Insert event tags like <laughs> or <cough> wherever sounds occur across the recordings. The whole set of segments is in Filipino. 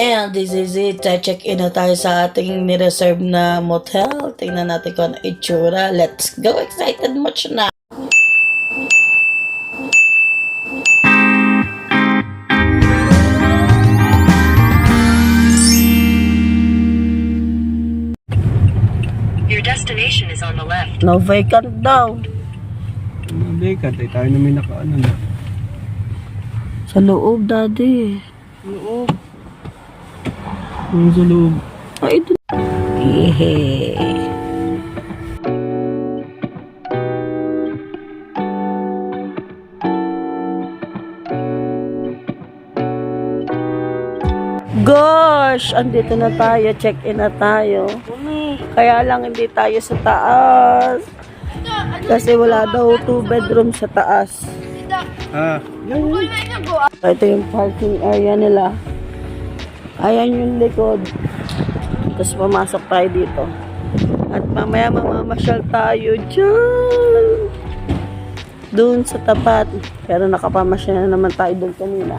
And this is it. Check-in na tayo sa ating nireserve na motel. Tingnan natin kung ano itsura. Let's go. Excited much na. Your destination is on the left. No vacant daw. Mga vacant, eh, tayo na may nakaano na. Sa loob, daddy. Loob. Yung sa loob. Ay, ito. Ehe. Gosh! Andito na tayo. Check-in na tayo. Kaya lang hindi tayo sa taas. Kasi wala daw two bedroom sa taas. Ah, Ito yung parking area nila. Ayan yung likod. Tapos pumasok tayo dito. At mamaya mamamasyal tayo dyan. Doon sa tapat. Pero nakapamasyal na naman tayo doon kanina.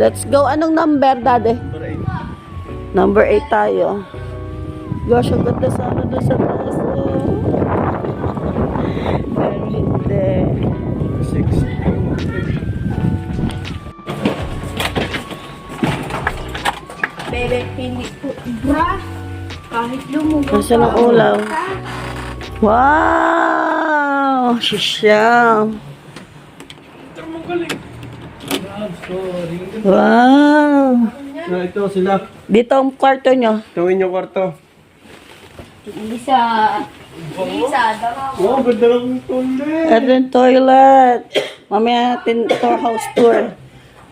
Let's go. Anong number, daddy? Number 8 tayo. Gosh, ang ganda sana doon sa taas. oh. Bebe, hindi po. Bra, kahit lumubo Nasa ng ulaw. Wow! Sisyang. Wow! Ah, ito sila. Dito ang kwarto nyo. Tawin yung kwarto. Isa, isa, dalawa. Wow, ganda lang ng toilet. Ito yung toilet. Mamaya natin tour house tour.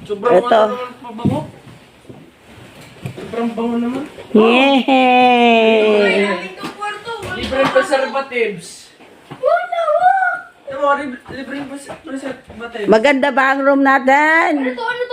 Sobrang Ito. pabango. Sobrang bango naman. Yay! Libreng preservatives. Wala, wala. Libreng preservatives. Maganda ba ang room natin? Ano to, ano ano? Ano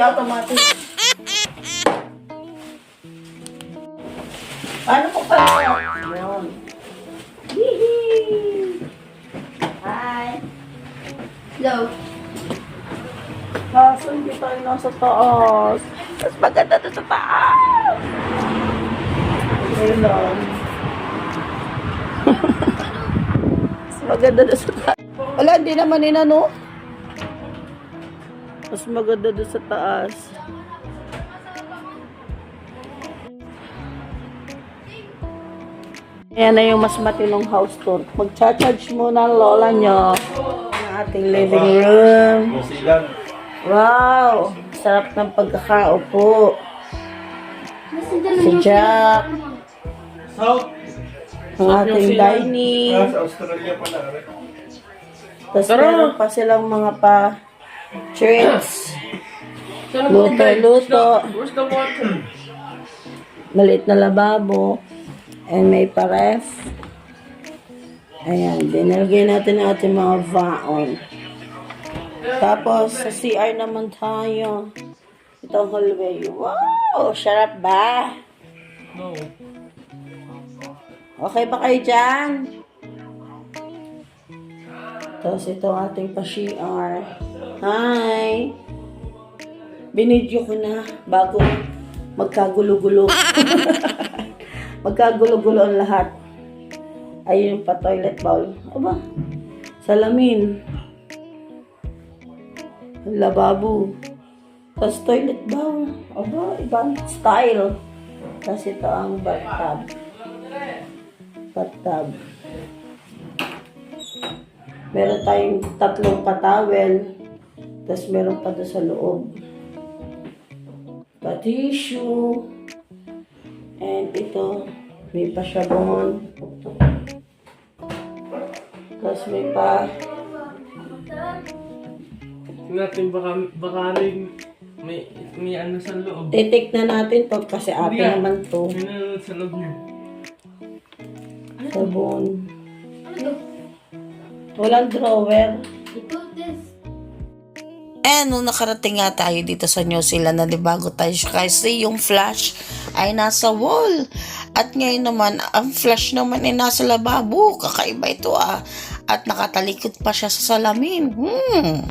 Automatic. Paano ko pa? Yun. Hi. Hello. Kaso hindi tayo nasa taas. Mas maganda doon sa taas. Ayun lang. <laughs> Mas maganda doon sa taas. Wala, hindi naman inano. Mas maganda doon sa taas. Ayan na yung mas matinong house tour. Mag-charge muna ang lola nyo ng ating living room. Wow! Sarap ng pagkakaupo. Si Jack. Ang ating dining. Ah, sa Australia pala. Tapos meron pa silang mga pa treats. Luto-luto. Where's the water? Maliit na lababo. And may pa-ref. Ayan, dinalagay natin ang ating mga vaon. Tapos, sa CR naman tayo. Itong hallway. Wow! Sarap ba? No. Okay ba kayo dyan? Tapos ito ating pa-CR. Hi! Binidyo ko na bago magkagulo-gulo. <laughs> magkagulo-gulo ang lahat. Ayun pa toilet bowl. Aba, salamin. Lababo. Tapos toilet bowl. Aba, ibang style. Tapos ito ang bathtub. Bathtub. Meron tayong tatlong patawel. Tapos meron pa doon sa loob. Pa-tissue. And ito, may pa sabon. Tapos may pa Natin baka, baka rin may, may ano sa loob. titik na natin to kasi atin Yeah. naman to. May nanonood sa loob niya. Sabon. Ano? Walang drawer. Eh, nung nakarating nga tayo dito sa New Zealand na di bago tayo kasi yung flash ay nasa wall. At ngayon naman, ang flash naman ay nasa lababo. Kakaiba ito ah. At nakatalikod pa siya sa salamin. Hmm.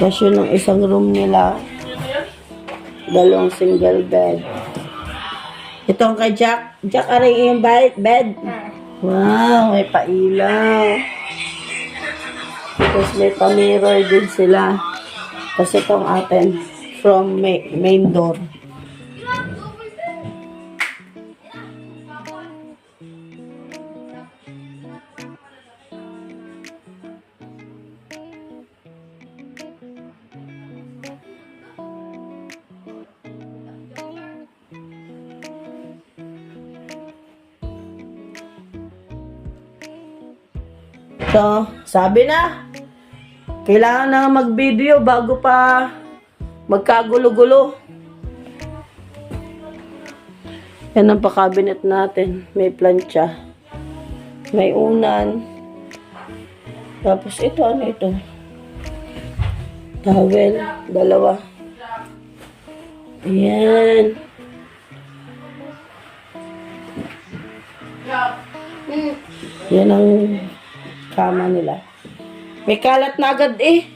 Tapos yun ang isang room nila. Dalawang single bed. Ito ang kay Jack. Jack, aray yung bed. bed. Wow, may pailaw. Tapos may pa-mirror din sila. Tapos itong atin from ma- main door. So, sabi na, kailangan na mag-video bago pa magkagulo-gulo. Yan ang pa-cabinet natin. May plancha. May unan. Tapos ito, ano ito? Towel. Dalawa. Ayan. Yan ang kama nila. May kalat na agad eh.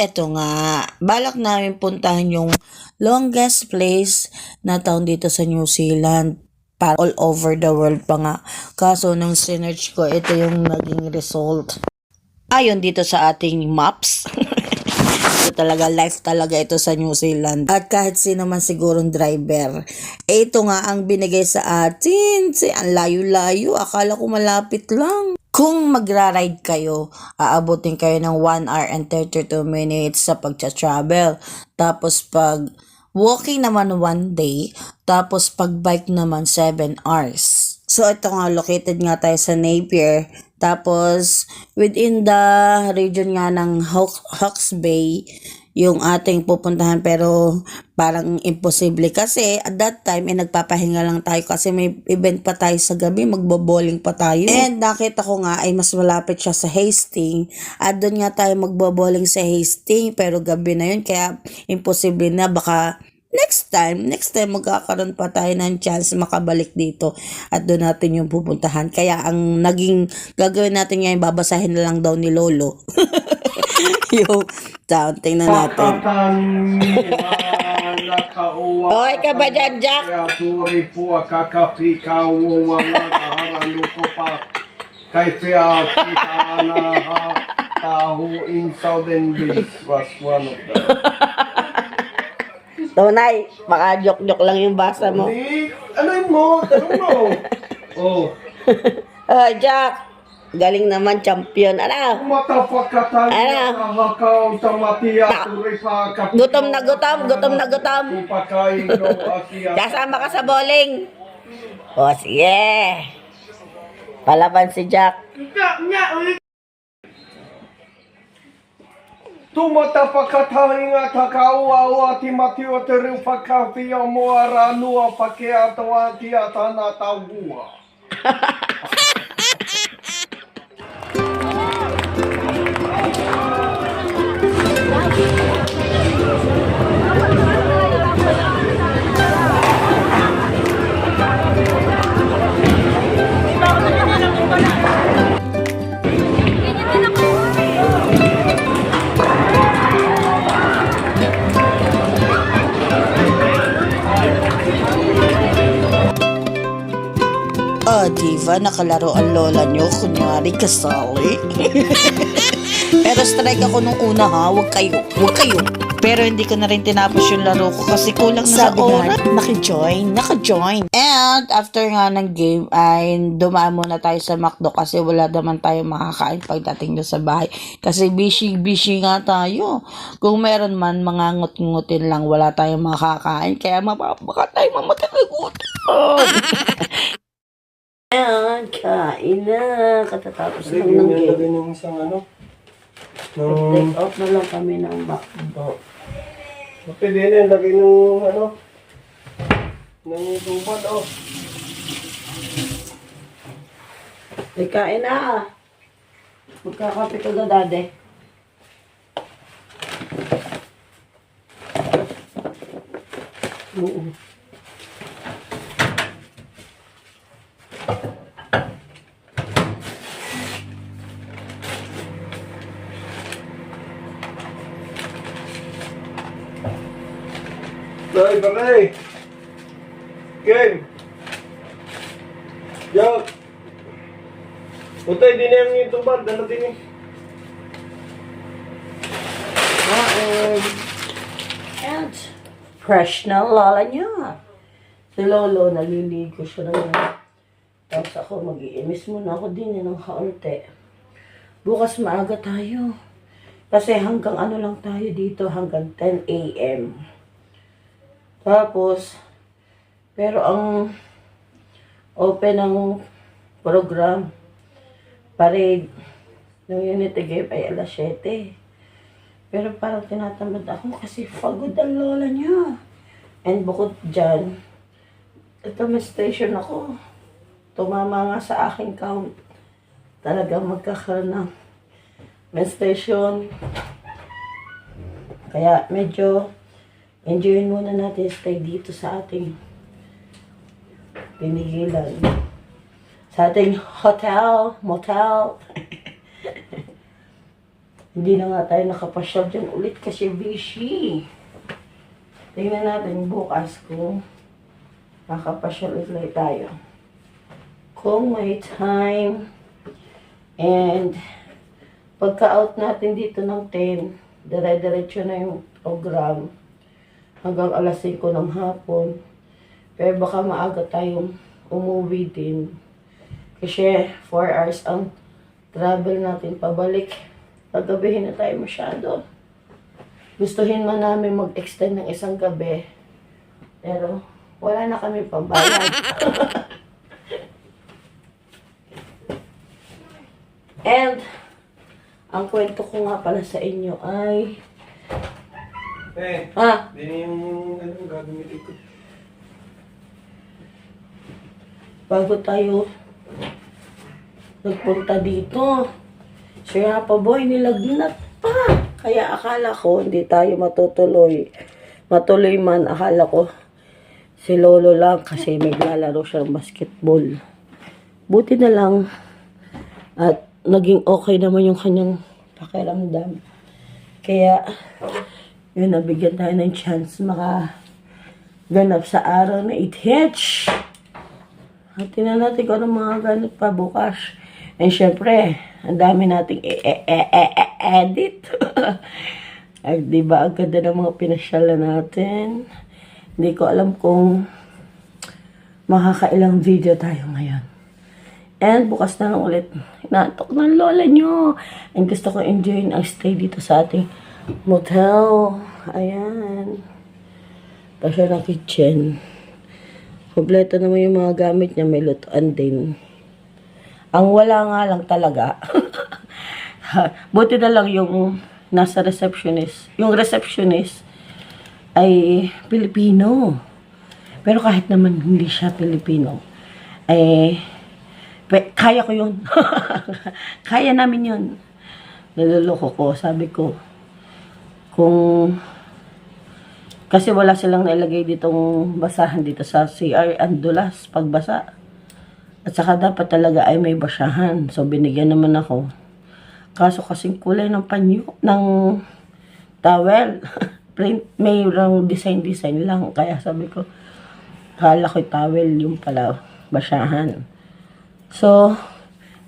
Eto nga, balak namin puntahan yung longest place na town dito sa New Zealand para all over the world pa nga. Kaso nung sinerch ko, ito yung naging result. Ayon dito sa ating maps. <laughs> ito talaga, life talaga ito sa New Zealand. At kahit sino man sigurong driver, ito nga ang binigay sa atin. Si, ang layo-layo, akala ko malapit lang. Kung magra-ride kayo, aabutin kayo ng 1 hour and 32 minutes sa pagcha-travel. Tapos pag walking naman one day, tapos pag bike naman 7 hours. So ito nga, located nga tayo sa Napier. Tapos within the region nga ng Hawk- Hawke's Bay, yung ating pupuntahan pero parang imposible kasi at that time eh nagpapahinga lang tayo kasi may event pa tayo sa gabi magbo-bowling pa tayo and nakita ko nga ay mas malapit siya sa Hastings at doon nga tayo magbo-bowling sa Hastings pero gabi na yun kaya imposible na baka next time, next time magkakaroon pa tayo ng chance makabalik dito at doon natin yung pupuntahan. Kaya ang naging gagawin natin ngayon, babasahin na lang daw ni Lolo. <laughs> yung town, tingnan natin. Okay ka ba dyan, Jack? Tunay, baka joke-joke lang yung basa mo. Di, ano mo? Tanong mo. <laughs> Oh, Oh, Jack, galing naman, champion. Ano? Ano? Gutom na gutom, gutom na gutom. Kasama ka sa bowling. O, sige. Palaban si Jack. Tumatapakatahin at hakawawa ti matiwa teri pakapia mo aranua pakiatawa ti atanatawua. <laughs> Diva, nakalaro ang lola nyo. Kunyari, kasali. <laughs> Pero strike ako nung una ha. Huwag kayo. Huwag kayo. Pero hindi ko na rin tinapos yung laro ko kasi kulang na sa oras. Naka-join. Naka-join. And after nga ng game ay dumaan muna tayo sa McDo kasi wala naman tayo makakain pagdating doon sa bahay. Kasi busy-busy nga tayo. Kung meron man mga ngut-ngutin lang wala tayong makakain. Kaya mababaka tayo mamatay ng gutom. <laughs> Ayan, kain na. Katatapos lang ng game. ng isang ano? Take out na lang kami ng McDo. Pwede na yung lagay ng ano? Ng tubad oh. Ay, kain na. Magkakape ka na, dade. Oo. Dai, bakay! Game! Jack! Utay, di na yung tubad. Dala din eh. Kain. And, fresh na ang lala niya. Si Lolo, naliligo siya ngayon. Tapos ako, mag-iimis muna ako din eh, ng kaunti. Bukas maaga tayo. Kasi hanggang ano lang tayo dito, hanggang 10 a.m. Tapos, pero ang open ng program, parade, ng Unity Game ay alas 7. Pero parang tinatamad ako kasi pagod ang lola niya. And bukod dyan, ito may station ako. Tumama nga sa aking count. Talagang magkakaroon ng menstruation. Kaya medyo enjoyin muna natin stay dito sa ating pinigilan. Sa ating hotel, motel. <laughs> Hindi na nga tayo nakapasyal dyan ulit kasi busy. Tingnan natin bukas kung makapasyal ulit tayo. Kung may time and pagka-out natin dito ng 10, dire-diretso na yung program hanggang alas 5 ng hapon. Pero baka maaga tayong umuwi din. Kasi 4 hours ang travel natin pabalik. Paggabihin na tayo masyado. Gustuhin man namin mag-extend ng isang gabi. Pero wala na kami pambayad. <laughs> And ang kwento ko nga pala sa inyo ay Eh, Ha? din yung ano, gagamitin ko. Bago tayo nagpunta dito, si Rapa Boy nilagnat pa. Kaya akala ko hindi tayo matutuloy. Matuloy man, akala ko si Lolo lang kasi maglalaro siya ng basketball. Buti na lang at naging okay naman yung kanyang pakiramdam. Kaya, yun, nabigyan tayo ng chance maka ganap sa araw na 8H. At tingnan natin kung anong mga ganap pa bukas. And syempre, ang dami nating e- e- e-. <laughs> Ay, di ba, ang ganda ng mga pinasyala natin. Hindi ko alam kung makakailang video tayo ngayon. And bukas na lang ulit, inaantok ng lola nyo. And gusto ko enjoyin ang stay dito sa ating motel. Ayan. Tapos ng kitchen. Kompleto naman yung mga gamit niya, may lutuan din. Ang wala nga lang talaga, <laughs> buti na lang yung nasa receptionist. Yung receptionist ay Pilipino. Pero kahit naman hindi siya Pilipino, eh, kaya ko yun. <laughs> kaya namin yun. Niloloko ko, sabi ko, kung kasi wala silang nailagay ditong basahan dito sa CR ang dulas pagbasa. At saka dapat talaga ay may basahan. So binigyan naman ako. Kaso kasing kulay ng panyo, ng towel. <laughs> Print, may rang design-design lang. Kaya sabi ko, kala ko towel yung pala basahan. So,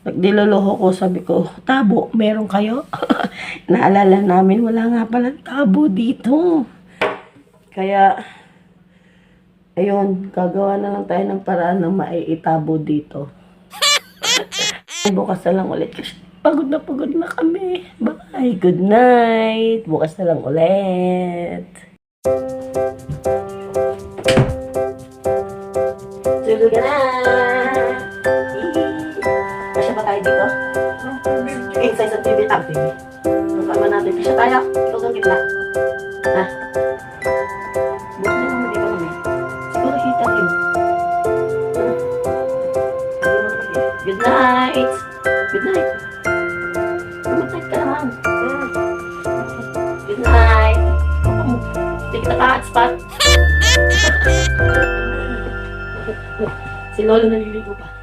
nagdiloloho ko, sabi ko, tabo, meron kayo? <laughs> Naalala namin, wala nga pala tabo dito. Kaya, ayun, gagawa na lang tayo ng paraan na maiitabo dito. <laughs> Bukas na lang ulit kasi pagod na pagod na kami. Bye, good night. Bukas na lang ulit. Inside sa TV. Ah, TV. Ang kama natin. Kasya tayo. Ikaw sa gitna. Ha? Buti na naman di ba kami? Siguro hita rin. Good night! Good night! Night ka naman. Good night! Hindi kita ka-hotspot. <laughs> si Lolo naliligo pa.